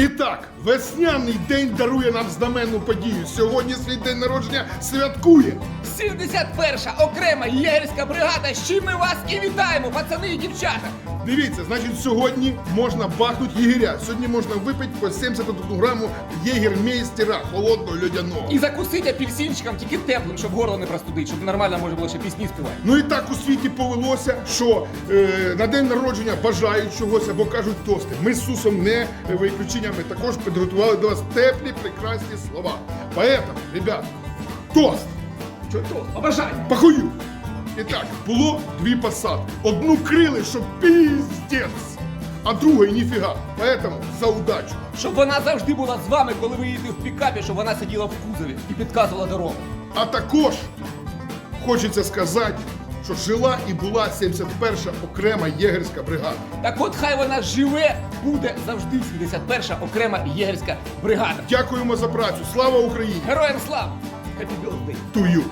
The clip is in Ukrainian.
І так, весняний день дарує нам знаменну подію. Сьогодні свій день народження святкує. 71-ша окрема єгерська бригада. З чим ми вас і вітаємо, пацани і дівчата. Дивіться, значить, сьогодні можна бахнути єгеря. Сьогодні можна випити по 71 граму єгермейстера холодного льодяного. І закусить апельсинчиком тільки теплим, щоб горло не простудить, щоб нормально можна було ще пісні співати. Ну і так у світі повелося, що е, на день народження бажають чогось або кажуть тости. Ми з Сусом не виключеннями також підготували до вас теплі, прекрасні слова. Поэтому, ребят, тост! Чого то? Побажання. Пахую! І так, було дві посадки. Одну крили, щоб піздець, а другої ніфіга. Поэтому за удачу. Щоб вона завжди була з вами, коли ви їдете в пікапі, щоб вона сиділа в кузові і підказувала дорогу. А також хочеться сказати, що жила і була 71-ша окрема єгерська бригада. Так от хай вона живе, буде завжди 71-ша окрема єгерська бригада. Дякуємо за працю. Слава Україні! Героям слава! Happy birthday! To you!